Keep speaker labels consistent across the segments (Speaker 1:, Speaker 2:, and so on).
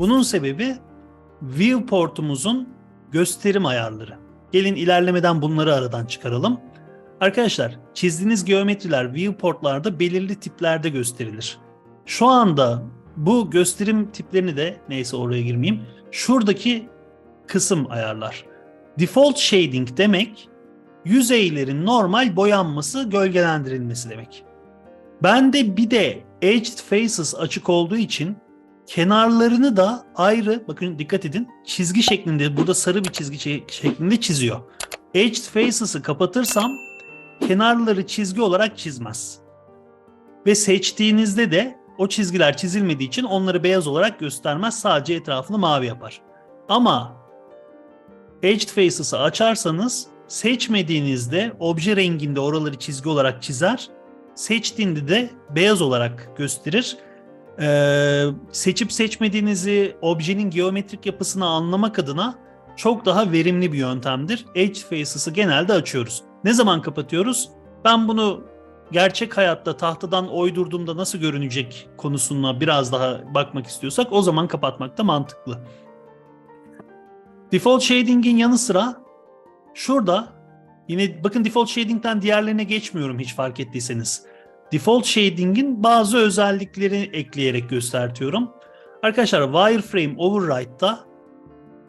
Speaker 1: Bunun sebebi viewportumuzun gösterim ayarları. Gelin ilerlemeden bunları aradan çıkaralım. Arkadaşlar çizdiğiniz geometriler viewportlarda belirli tiplerde gösterilir. Şu anda bu gösterim tiplerini de neyse oraya girmeyeyim. Şuradaki kısım ayarlar. Default shading demek yüzeylerin normal boyanması, gölgelendirilmesi demek. Bende bir de edged faces açık olduğu için kenarlarını da ayrı bakın dikkat edin çizgi şeklinde burada sarı bir çizgi şe- şeklinde çiziyor. Edged faces'ı kapatırsam kenarları çizgi olarak çizmez. Ve seçtiğinizde de o çizgiler çizilmediği için onları beyaz olarak göstermez. Sadece etrafını mavi yapar. Ama Edged Faces'ı açarsanız seçmediğinizde obje renginde oraları çizgi olarak çizer. Seçtiğinde de beyaz olarak gösterir. Ee, seçip seçmediğinizi objenin geometrik yapısını anlamak adına çok daha verimli bir yöntemdir. Edge Faces'ı genelde açıyoruz. Ne zaman kapatıyoruz? Ben bunu gerçek hayatta tahtadan oydurduğumda nasıl görünecek konusuna biraz daha bakmak istiyorsak o zaman kapatmak da mantıklı. Default Shading'in yanı sıra şurada yine bakın Default Shading'den diğerlerine geçmiyorum hiç fark ettiyseniz. Default Shading'in bazı özellikleri ekleyerek göstertiyorum. Arkadaşlar Wireframe Override'da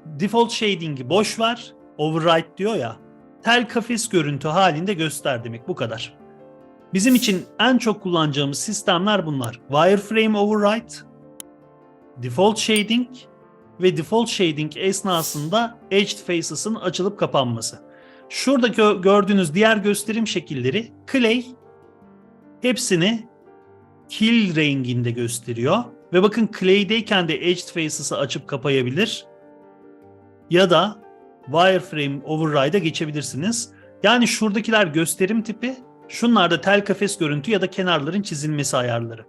Speaker 1: Default Shading'i boş ver. Override diyor ya. Tel kafes görüntü halinde göster demek bu kadar. Bizim için en çok kullanacağımız sistemler bunlar. Wireframe Override, Default Shading ve Default Shading esnasında Edged Faces'ın açılıp kapanması. Şurada gö- gördüğünüz diğer gösterim şekilleri Clay hepsini kill renginde gösteriyor. Ve bakın Clay'deyken de Edged Faces'ı açıp kapayabilir. Ya da Wireframe Override'a geçebilirsiniz. Yani şuradakiler gösterim tipi, şunlar da tel kafes görüntü ya da kenarların çizilmesi ayarları.